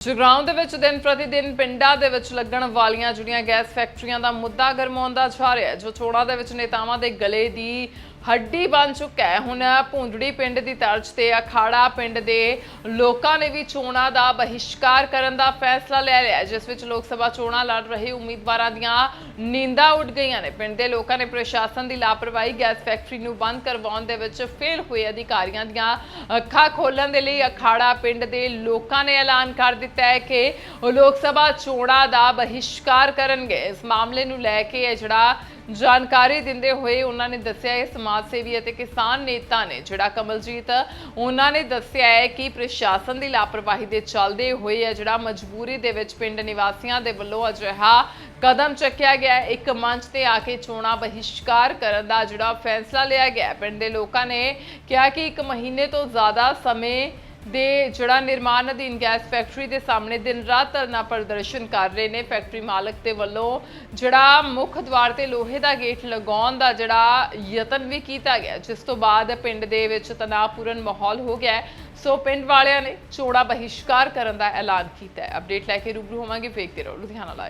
ਜਗਰਾਉਂ ਦੇ ਵਿੱਚ ਦਿਨ ਪ੍ਰਤੀ ਦਿਨ ਪਿੰਡਾਂ ਦੇ ਵਿੱਚ ਲੱਗਣ ਵਾਲੀਆਂ ਜਿਹੜੀਆਂ ਗੈਸ ਫੈਕਟਰੀਆਂ ਦਾ ਮੁੱਦਾ ਗਰਮਾਉਂਦਾ ਜਾ ਰਿਹਾ ਜੋ ਚੋਣਾਂ ਦੇ ਵਿੱਚ ਨੇਤਾਵਾਂ ਦੇ ਗਲੇ ਦੀ ਹੱਡੀ ਬਣ ਚੁੱਕਾ ਹੈ। ਹੁਣ ਭੁੰਦੜੀ ਪਿੰਡ ਦੀ ਤਰਜ਼ ਤੇ ਅਖਾੜਾ ਪਿੰਡ ਦੇ ਲੋਕਾਂ ਨੇ ਵੀ ਚੋਣਾਂ ਦਾ ਬਹਿਸ਼ਕਾਰ ਕਰਨ ਦਾ ਫੈਸਲਾ ਲੈ ਲਿਆ ਜਿਸ ਵਿੱਚ ਲੋਕ ਸਭਾ ਚੋਣਾਂ ਲੜ ਰਹੇ ਉਮੀਦਵਾਰਾਂ ਦੀਆਂ ਨੀਂਦਾਂ ਉੱਡ ਗਈਆਂ ਨੇ। ਪਿੰਡ ਦੇ ਲੋਕਾਂ ਨੇ ਪ੍ਰਸ਼ਾਸਨ ਦੀ ਲਾਪਰਵਾਹੀ ਗੈਸ ਫੈਕਟਰੀ ਨੂੰ ਬੰਦ ਕਰਵਾਉਣ ਦੇ ਵਿੱਚ ਫੇਲ ਹੋਏ ਅਧਿਕਾਰੀਆਂ ਦੀਆਂ ਅੱਖਾਂ ਖੋਲਣ ਦੇ ਲਈ ਅਖਾੜਾ ਪਿੰਡ ਦੇ ਲੋਕਾਂ ਨੇ ਐਲਾਨ ਕਰ ਦਿੱਤਾ ਹੈ ਕਿ ਉਹ ਲੋਕ ਸਭਾ ਚੋਣਾਂ ਦਾ ਬਹਿਸ਼ਕਾਰ ਕਰਨਗੇ। ਇਸ ਮਾਮਲੇ ਨੂੰ ਲੈ ਕੇ ਇਹ ਜਿਹੜਾ ਜਾਣਕਾਰੀ ਦਿੰਦੇ ਹੋਏ ਉਹਨਾਂ ਨੇ ਦੱਸਿਆ ਇਹ ਸਮਾਜ ਸੇਵੀ ਅਤੇ ਕਿਸਾਨ ਨੇਤਾ ਨੇ, ਜਿਹੜਾ ਕਮਲਜੀਤ, ਉਹਨਾਂ ਨੇ ਦੱਸਿਆ ਹੈ ਕਿ ਪ੍ਰਸ਼ਾਸਨ ਦੀ ਲਾਪਰਵਾਹੀ ਦੇ ਚੱਲਦੇ ਹੋਏ ਹੈ ਜਿਹੜਾ ਮਜਬੂਰੀ ਦੇ ਵਿੱਚ ਪਿੰਡ ਨਿਵਾਸੀਆਂ ਦੇ ਵੱਲੋਂ ਅਜਿਹਾ ਕਦਮ ਚੱਕਿਆ ਗਿਆ ਇੱਕ ਮੰਚ ਤੇ ਆ ਕੇ ਚੋਣਾਂ ਬਹਿਸ਼ਕਾਰ ਕਰਨ ਦਾ ਜਿਹੜਾ ਫੈਸਲਾ ਲਿਆ ਗਿਆ ਪਿੰਡ ਦੇ ਲੋਕਾਂ ਨੇ ਕਿਹਾ ਕਿ ਇੱਕ ਮਹੀਨੇ ਤੋਂ ਜ਼ਿਆਦਾ ਸਮੇਂ ਦੇ ਜਿਹੜਾ ਨਿਰਮਾਣ ਅਧੀਨ ਗੈਸ ਫੈਕਟਰੀ ਦੇ ਸਾਹਮਣੇ ਦਿਨ ਰਾਤ ਧਰਨਾ ਪ੍ਰਦਰਸ਼ਨ ਕਰ ਰਹੇ ਨੇ। ਫੈਕਟਰੀ ਮਾਲਕ ਦੇ ਵੱਲੋਂ ਜਿਹੜਾ ਮੁੱਖ ਦਵਾਰ ਤੇ ਲੋਹੇ ਦਾ ਗੇਟ ਲਗਾਉਣ ਦਾ ਜਿਹੜਾ ਯਤਨ ਵੀ ਕੀਤਾ ਗਿਆ, ਜਿਸ ਤੋਂ ਬਾਅਦ ਪਿੰਡ ਦੇ ਵਿੱਚ ਤਣਾਅਪੂਰਨ ਮਾਹੌਲ ਹੋ ਗਿਆ ਸੋ ਪਿੰਡ ਵਾਲਿਆਂ ਨੇ ਚੋੜਾ ਬਹਿਸ਼ਕਾਰ ਕਰਨ ਦਾ ਐਲਾਨ ਕੀਤਾ ਹੈ। ਅਪਡੇਟ ਲੈ ਕੇ ਰੂਬਰੂ ਹੋਵਾਂਗੇ ਵੇਖਦੇ ਰਹੋ ਲੁਧਿਆਣਾ ਲਾਈਵ